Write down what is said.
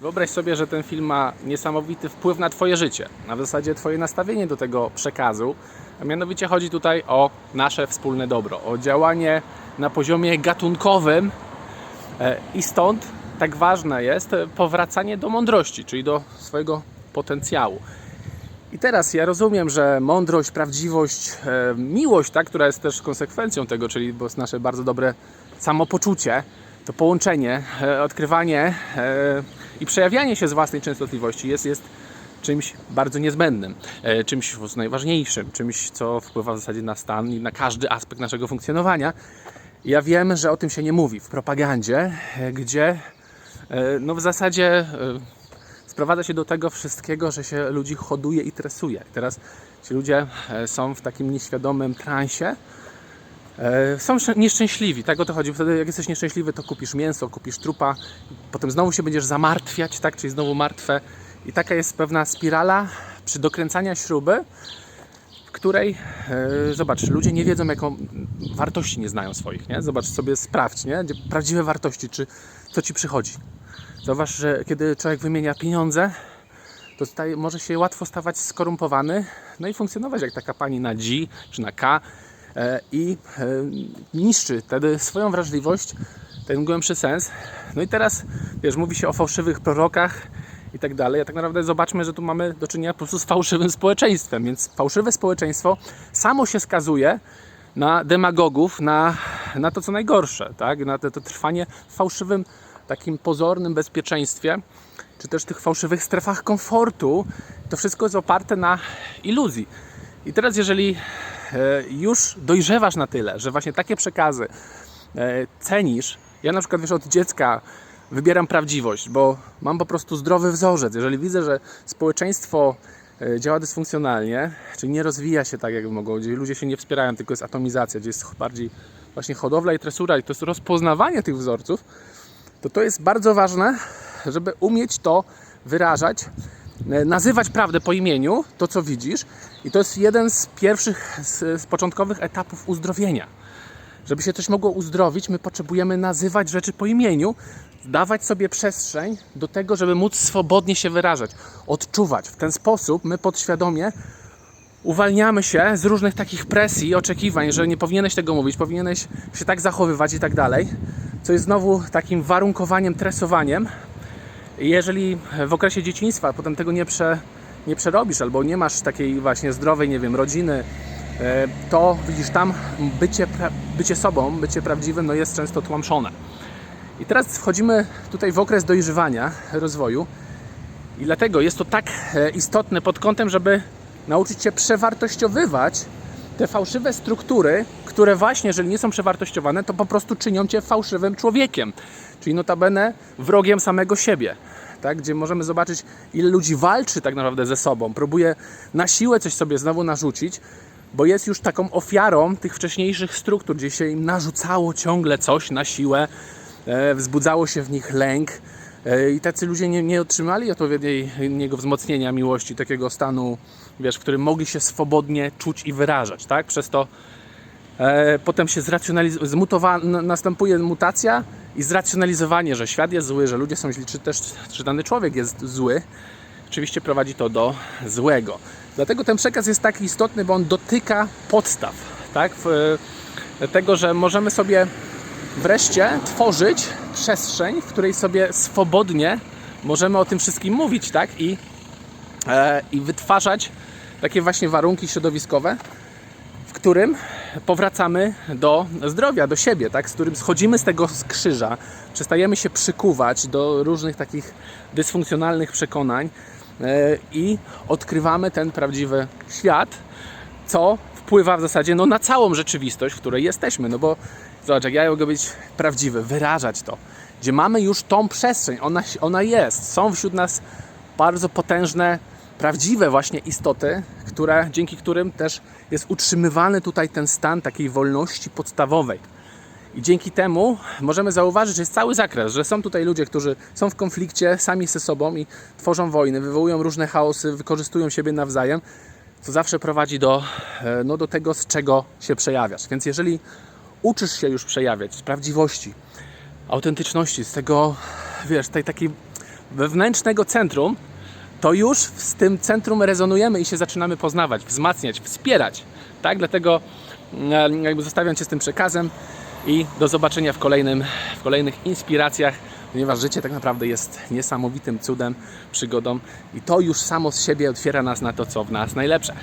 Wyobraź sobie, że ten film ma niesamowity wpływ na Twoje życie, na zasadzie Twoje nastawienie do tego przekazu. A mianowicie chodzi tutaj o nasze wspólne dobro, o działanie na poziomie gatunkowym E, I stąd tak ważne jest powracanie do mądrości, czyli do swojego potencjału. I teraz ja rozumiem, że mądrość, prawdziwość, e, miłość, tak, która jest też konsekwencją tego, czyli bo jest nasze bardzo dobre samopoczucie, to połączenie, e, odkrywanie i przejawianie się z własnej częstotliwości jest, jest czymś bardzo niezbędnym, e, czymś najważniejszym, czymś, co wpływa w zasadzie na stan i na każdy aspekt naszego funkcjonowania. Ja wiem, że o tym się nie mówi w propagandzie, e, gdzie e, no w zasadzie sprowadza się do tego wszystkiego, że się ludzi hoduje i tresuje. Teraz ci ludzie są w takim nieświadomym transie, są szczę- nieszczęśliwi, tak o to chodzi. Wtedy jak jesteś nieszczęśliwy, to kupisz mięso, kupisz trupa, potem znowu się będziesz zamartwiać, tak, czyli znowu martwe. I taka jest pewna spirala przy dokręcania śruby, w której, e, zobacz, ludzie nie wiedzą, jaką wartości nie znają swoich, nie? Zobacz sobie, sprawdź, nie? Prawdziwe wartości, czy co ci przychodzi. Zauważ, że kiedy człowiek wymienia pieniądze, to staje, może się łatwo stawać skorumpowany, no i funkcjonować jak taka pani na G czy na K e, i e, niszczy wtedy swoją wrażliwość, ten głębszy sens. No i teraz, wiesz, mówi się o fałszywych prorokach i tak dalej, a tak naprawdę zobaczmy, że tu mamy do czynienia po prostu z fałszywym społeczeństwem, więc fałszywe społeczeństwo samo się skazuje na demagogów, na, na to co najgorsze, tak? na to, to trwanie w fałszywym, takim pozornym bezpieczeństwie, czy też tych fałszywych strefach komfortu. To wszystko jest oparte na iluzji. I teraz, jeżeli e, już dojrzewasz na tyle, że właśnie takie przekazy e, cenisz, ja na przykład wiesz, od dziecka wybieram prawdziwość, bo mam po prostu zdrowy wzorzec. Jeżeli widzę, że społeczeństwo e, działa dysfunkcjonalnie, czyli nie rozwija się tak, jak mogło, gdzie ludzie się nie wspierają, tylko jest atomizacja, gdzie jest bardziej właśnie hodowla i tresura i to jest rozpoznawanie tych wzorców, to to jest bardzo ważne, żeby umieć to wyrażać, e, nazywać prawdę po imieniu, to co widzisz i to jest jeden z pierwszych, z, z początkowych etapów uzdrowienia. Żeby się coś mogło uzdrowić, my potrzebujemy nazywać rzeczy po imieniu, dawać sobie przestrzeń do tego, żeby móc swobodnie się wyrażać, odczuwać. W ten sposób my podświadomie uwalniamy się z różnych takich presji, oczekiwań, że nie powinieneś tego mówić, powinieneś się tak zachowywać i tak dalej, co jest znowu takim warunkowaniem, tresowaniem. Jeżeli w okresie dzieciństwa potem tego nie, prze, nie przerobisz, albo nie masz takiej właśnie zdrowej, nie wiem, rodziny, e, to widzisz tam bycie, bycie sobą, bycie prawdziwym, no jest często tłamszone. I teraz wchodzimy tutaj w okres dojrzewania, rozwoju i dlatego jest to tak e, istotne pod kątem, żeby nauczyć się przewartościowywać te fałszywe struktury, które właśnie, jeżeli nie są przewartościowane, to po prostu czynią cię fałszywym człowiekiem. Czyli notabene wrogiem samego siebie. Tak? Gdzie możemy zobaczyć, ile ludzi walczy tak naprawdę ze sobą, próbuje na siłę coś sobie znowu narzucić, bo jest już taką ofiarą tych wcześniejszych struktur, gdzie się im narzucało ciągle coś na siłę, e, wzbudzało się w nich lęk. E, I tacy ludzie nie, nie otrzymali odpowiedniego wzmocnienia miłości, takiego stanu, wiesz, w którym mogli się swobodnie czuć i wyrażać, tak? Przez to e, potem się zracjonalizuje, następuje mutacja i zracjonalizowanie, że świat jest zły, że ludzie są źli, czy też czy dany człowiek jest zły. Oczywiście prowadzi to do złego. Dlatego ten przekaz jest tak istotny, bo on dotyka podstaw, tak? W, tego, że możemy sobie wreszcie tworzyć przestrzeń, w której sobie swobodnie możemy o tym wszystkim mówić, tak? I, e, i wytwarzać takie właśnie warunki środowiskowe, w którym powracamy do zdrowia, do siebie, tak? z którym schodzimy z tego krzyża, przestajemy się przykuwać do różnych takich dysfunkcjonalnych przekonań e, i odkrywamy ten prawdziwy świat, co wpływa w zasadzie no, na całą rzeczywistość, w której jesteśmy. No bo zobacz, jak ja mogę być prawdziwy, wyrażać to, gdzie mamy już tą przestrzeń, ona, ona jest. Są wśród nas bardzo potężne, prawdziwe właśnie istoty, które, dzięki którym też jest utrzymywany tutaj ten stan takiej wolności podstawowej. I dzięki temu możemy zauważyć, że jest cały zakres, że są tutaj ludzie, którzy są w konflikcie sami ze sobą i tworzą wojny, wywołują różne chaosy, wykorzystują siebie nawzajem, co zawsze prowadzi do, e, no, do tego, z czego się przejawiasz. Więc jeżeli uczysz się już przejawiać z prawdziwości, autentyczności, z tego, wiesz, tej takiej wewnętrznego centrum, to już z tym centrum rezonujemy i się zaczynamy poznawać, wzmacniać, wspierać. Tak, dlatego e, jakby zostawiam Cię z tym przekazem i do zobaczenia w, kolejnym, w kolejnych inspiracjach, ponieważ życie tak naprawdę jest niesamowitym cudem, przygodą i to już samo z siebie otwiera nas na to, co w nas najlepsze.